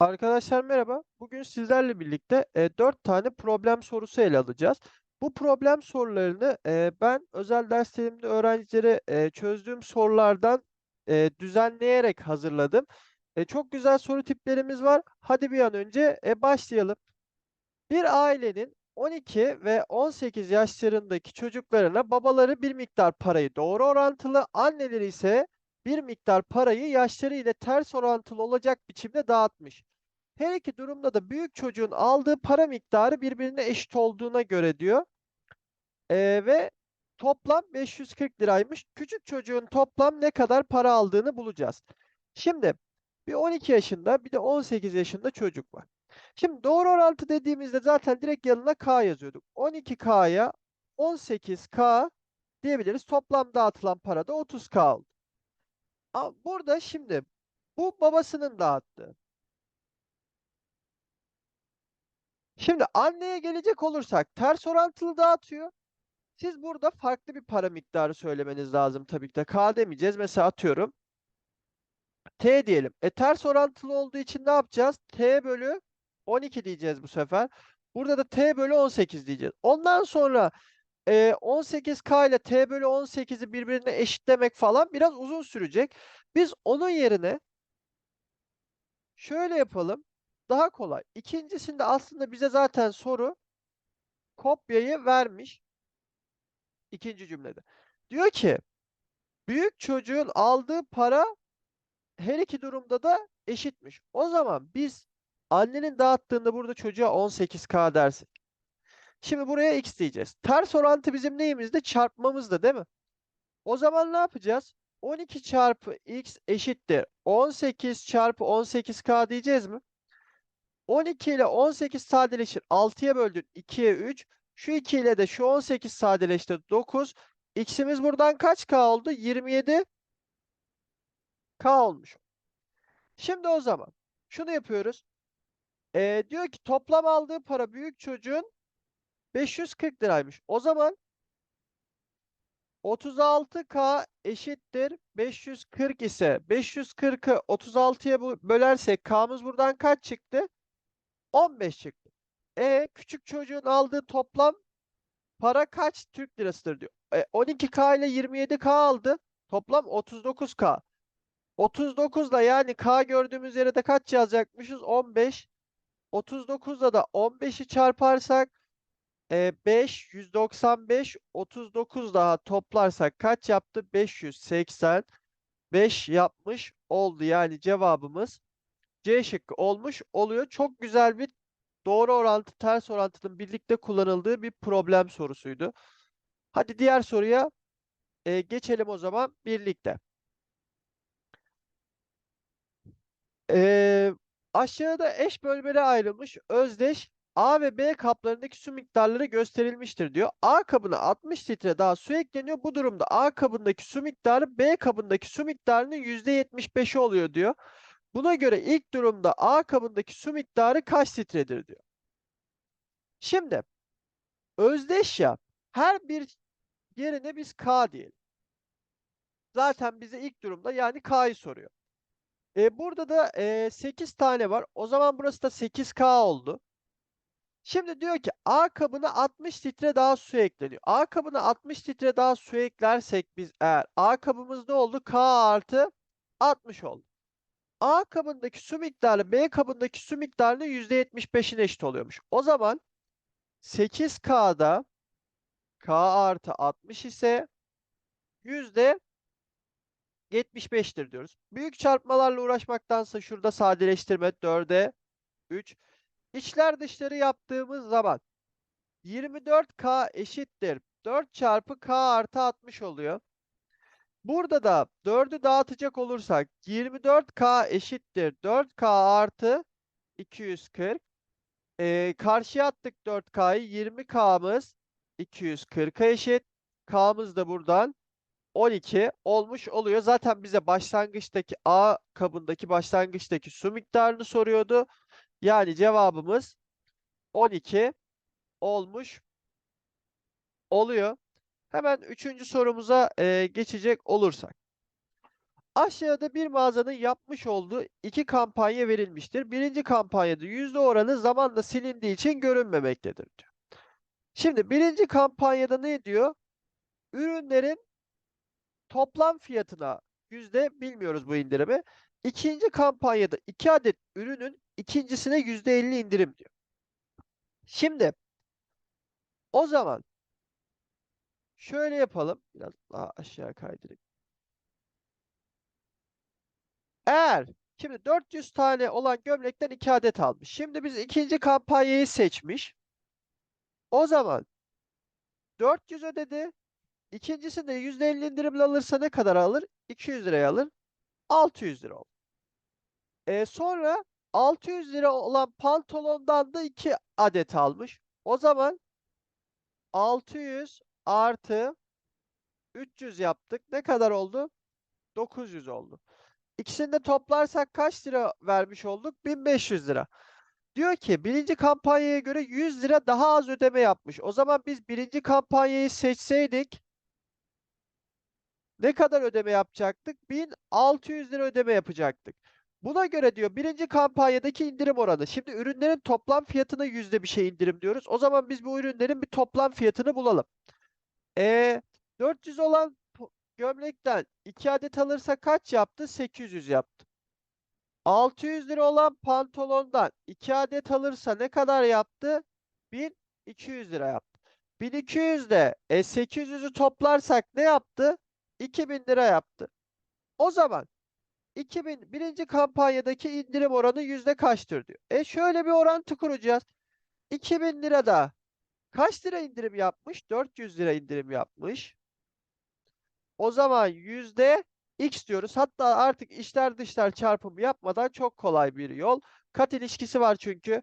Arkadaşlar merhaba. Bugün sizlerle birlikte e, 4 tane problem sorusu ele alacağız. Bu problem sorularını e, ben özel derslerimde öğrencilere e, çözdüğüm sorulardan e, düzenleyerek hazırladım. E, çok güzel soru tiplerimiz var. Hadi bir an önce e, başlayalım. Bir ailenin 12 ve 18 yaşlarındaki çocuklarına babaları bir miktar parayı doğru orantılı, anneleri ise bir miktar parayı yaşları ile ters orantılı olacak biçimde dağıtmış. Her iki durumda da büyük çocuğun aldığı para miktarı birbirine eşit olduğuna göre diyor. Ee, ve toplam 540 liraymış. Küçük çocuğun toplam ne kadar para aldığını bulacağız. Şimdi bir 12 yaşında bir de 18 yaşında çocuk var. Şimdi doğru orantı dediğimizde zaten direkt yanına K yazıyorduk. 12K'ya 18K diyebiliriz. Toplam dağıtılan para da 30K oldu. Burada şimdi bu babasının dağıttığı. Şimdi anneye gelecek olursak ters orantılı dağıtıyor. Siz burada farklı bir para miktarı söylemeniz lazım tabii ki de. K demeyeceğiz. Mesela atıyorum. T diyelim. E ters orantılı olduğu için ne yapacağız? T bölü 12 diyeceğiz bu sefer. Burada da T bölü 18 diyeceğiz. Ondan sonra e, 18K ile T bölü 18'i birbirine eşitlemek falan biraz uzun sürecek. Biz onun yerine şöyle yapalım. Daha kolay. İkincisinde aslında bize zaten soru kopyayı vermiş. İkinci cümlede. Diyor ki büyük çocuğun aldığı para her iki durumda da eşitmiş. O zaman biz annenin dağıttığında burada çocuğa 18K dersek. Şimdi buraya x diyeceğiz. Ters orantı bizim neyimizde? Çarpmamızda değil mi? O zaman ne yapacağız? 12 çarpı x eşittir. 18 çarpı 18K diyeceğiz mi? 12 ile 18 sadeleşir. 6'ya böldün 2'ye 3. Şu 2 ile de şu 18 sadeleşti 9. X'imiz buradan kaç K oldu? 27 K olmuş. Şimdi o zaman şunu yapıyoruz. Ee, diyor ki toplam aldığı para büyük çocuğun 540 liraymış. O zaman 36K eşittir 540 ise 540'ı 36'ya bölersek K'mız buradan kaç çıktı? 15 çıktı. E küçük çocuğun aldığı toplam para kaç Türk lirasıdır diyor. E, 12K ile 27K aldı. Toplam 39K. 39'da yani K gördüğümüz yere de kaç yazacakmışız? 15. 39'da da 15'i çarparsak e, 5, 195, 39 daha toplarsak kaç yaptı? 585 yapmış oldu. Yani cevabımız C şıkkı olmuş oluyor. Çok güzel bir doğru orantı, ters orantının birlikte kullanıldığı bir problem sorusuydu. Hadi diğer soruya e, geçelim o zaman birlikte. Ee, aşağıda eş bölmelere ayrılmış özdeş A ve B kaplarındaki su miktarları gösterilmiştir diyor. A kabına 60 litre daha su ekleniyor. Bu durumda A kabındaki su miktarı B kabındaki su miktarının %75'i oluyor diyor. Buna göre ilk durumda A kabındaki su miktarı kaç litredir diyor. Şimdi özdeş ya her bir yerine biz K diyelim. Zaten bize ilk durumda yani K'yı soruyor. E, burada da e, 8 tane var. O zaman burası da 8K oldu. Şimdi diyor ki A kabına 60 litre daha su ekleniyor. A kabına 60 litre daha su eklersek biz eğer A kabımız ne oldu? K artı 60 oldu. A kabındaki su miktarı B kabındaki su miktarının %75'ine eşit oluyormuş. O zaman 8K'da K artı 60 ise yüzde 75'tir diyoruz. Büyük çarpmalarla uğraşmaktansa şurada sadeleştirme 4'e 3. İçler dışları yaptığımız zaman 24K eşittir. 4 çarpı K artı 60 oluyor. Burada da 4'ü dağıtacak olursak 24K eşittir. 4K artı 240. Ee, karşıya attık 4K'yı. 20K'mız 240'a eşit. K'mız da buradan 12 olmuş oluyor. Zaten bize başlangıçtaki A kabındaki başlangıçtaki su miktarını soruyordu. Yani cevabımız 12 olmuş oluyor. Hemen üçüncü sorumuza e, geçecek olursak. Aşağıda bir mağazanın yapmış olduğu iki kampanya verilmiştir. Birinci kampanyada yüzde oranı zamanla silindiği için görünmemektedir. Şimdi birinci kampanyada ne diyor? Ürünlerin toplam fiyatına yüzde bilmiyoruz bu indirimi. İkinci kampanyada iki adet ürünün ikincisine yüzde elli indirim diyor. Şimdi o zaman şöyle yapalım. Biraz daha aşağı kaydırayım. Eğer şimdi 400 tane olan gömlekten 2 adet almış. Şimdi biz ikinci kampanyayı seçmiş. O zaman 400 ödedi. İkincisinde %50 indirimle alırsa ne kadar alır? 200 liraya alır. 600 lira olur. E sonra 600 lira olan pantolondan da 2 adet almış. O zaman 600 artı 300 yaptık. Ne kadar oldu? 900 oldu. İkisini de toplarsak kaç lira vermiş olduk? 1500 lira. Diyor ki birinci kampanyaya göre 100 lira daha az ödeme yapmış. O zaman biz birinci kampanyayı seçseydik ne kadar ödeme yapacaktık? 1600 lira ödeme yapacaktık. Buna göre diyor birinci kampanyadaki indirim oranı. Şimdi ürünlerin toplam fiyatına yüzde bir şey indirim diyoruz. O zaman biz bu ürünlerin bir toplam fiyatını bulalım. E 400 olan gömlekten 2 adet alırsa kaç yaptı? 800 yaptı. 600 lira olan pantolondan 2 adet alırsa ne kadar yaptı? 1200 lira yaptı. 1200 de e, 800'ü toplarsak ne yaptı? 2000 lira yaptı. O zaman 2000 birinci kampanyadaki indirim oranı yüzde kaçtır diyor. E şöyle bir orantı kuracağız. 2000 lirada kaç lira indirim yapmış? 400 lira indirim yapmış. O zaman yüzde x diyoruz. Hatta artık içler dışlar çarpımı yapmadan çok kolay bir yol. Kat ilişkisi var çünkü.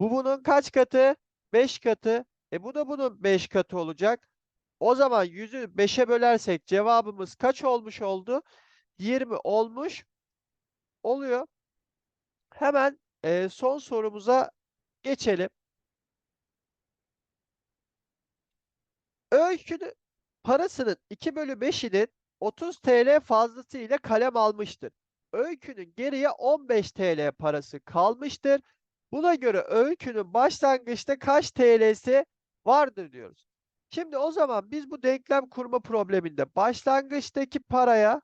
Bu bunun kaç katı? 5 katı. E bu da bunun 5 katı olacak. O zaman 100'ü 5'e bölersek cevabımız kaç olmuş oldu? 20 olmuş oluyor. Hemen e, son sorumuza geçelim. Öykünün parasının 2 bölü 5'inin 30 TL fazlasıyla kalem almıştır. Öykünün geriye 15 TL parası kalmıştır. Buna göre öykünün başlangıçta kaç TL'si vardır diyoruz. Şimdi o zaman biz bu denklem kurma probleminde başlangıçtaki paraya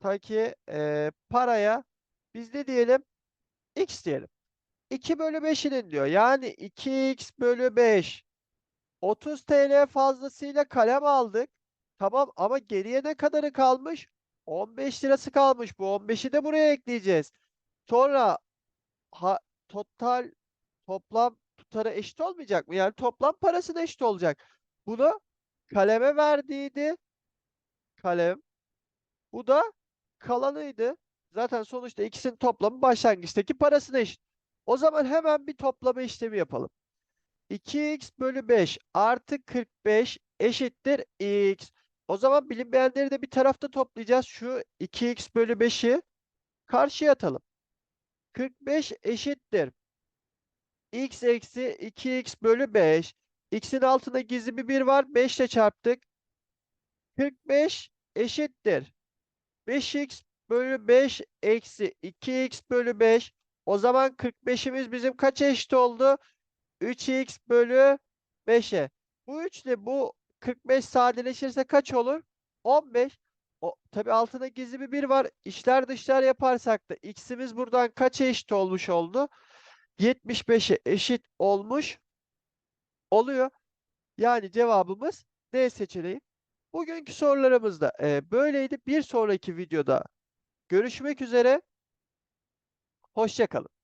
taki e, paraya biz ne diyelim? X diyelim. 2 bölü 5'inin diyor. Yani 2x bölü 5 30 TL fazlasıyla kalem aldık. Tamam ama geriye ne kadarı kalmış? 15 lirası kalmış. Bu 15'i de buraya ekleyeceğiz. Sonra ha, total toplam tutarı eşit olmayacak mı? Yani toplam parası eşit olacak. Bunu kaleme verdiydi. Kalem. Bu da kalanıydı. Zaten sonuçta ikisinin toplamı başlangıçtaki parasına eşit. O zaman hemen bir toplama işlemi yapalım. 2x bölü 5 artı 45 eşittir x. O zaman bilinmeyenleri de bir tarafta toplayacağız. Şu 2x bölü 5'i karşıya atalım. 45 eşittir. x eksi 2x bölü 5. x'in altında gizli bir 1 var. 5 ile çarptık. 45 eşittir. 5x bölü 5 eksi 2x bölü 5. O zaman 45'imiz bizim kaç eşit oldu? 3x bölü 5'e. Bu 3 ile bu 45 sadeleşirse kaç olur? 15. O, tabii altında gizli bir 1 var. İşler dışlar yaparsak da x'imiz buradan kaça eşit olmuş oldu? 75'e eşit olmuş oluyor. Yani cevabımız D seçeneği. Bugünkü sorularımız da e, böyleydi. Bir sonraki videoda görüşmek üzere. Hoşça kalın.